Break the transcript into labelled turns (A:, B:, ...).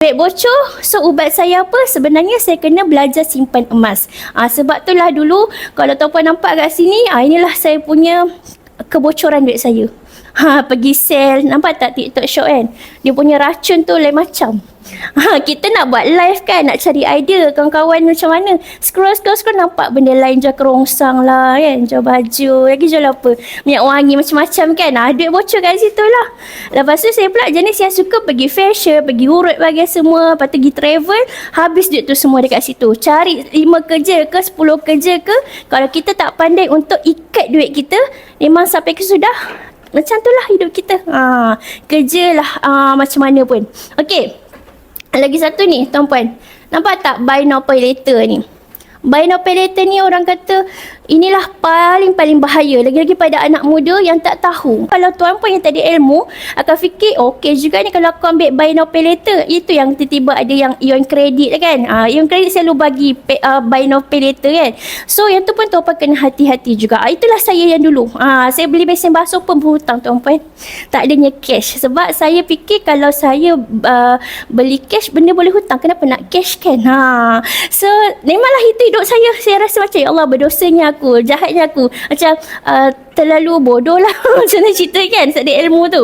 A: Duit bocor, so ubat saya apa? Sebenarnya saya kena belajar simpan emas. Ah sebab tu lah dulu, kalau tuan-puan nampak kat sini, ah inilah saya punya kebocoran duit saya. Ha, pergi sell, nampak tak TikTok shop kan? Dia punya racun tu lain macam. Ha, kita nak buat live kan, nak cari idea kawan-kawan macam mana. Scroll, scroll, scroll nampak benda lain jual kerongsang lah kan, jual baju, lagi jual apa? Minyak wangi macam-macam kan. Ha, duit bocor kat situ lah. Lepas tu saya pula jenis yang suka pergi fashion, pergi urut bagi semua, lepas tu pergi travel, habis duit tu semua dekat situ. Cari 5 kerja ke 10 kerja ke, kalau kita tak pandai untuk ikat duit kita, memang sampai ke sudah macam tu lah hidup kita. Ha, kerjalah ha, macam mana pun. Okey. Lagi satu ni, tuan-puan. Nampak tak later ni? Later ni orang kata inilah paling-paling bahaya. Lagi-lagi pada anak muda yang tak tahu. Kalau tuan-puan yang tak ada ilmu akan fikir okey juga ni kalau aku ambil buy now pay later. Itu yang tiba-tiba ada yang ion credit kan. Ah, ion credit selalu bagi pay, uh, buy now pay later kan. So yang tu pun tuan-puan kena hati-hati juga. Ah, itulah saya yang dulu. Ah, saya beli mesin basuh pun berhutang tuan-puan. Tak adanya cash. Sebab saya fikir kalau saya uh, beli cash benda boleh hutang. Kenapa nak cash kan? Ha. So memanglah itu hidup saya. Saya rasa macam ya Allah berdosanya aku, jahatnya aku. Macam uh, terlalu bodoh lah macam cerita kan. Ada ilmu tu.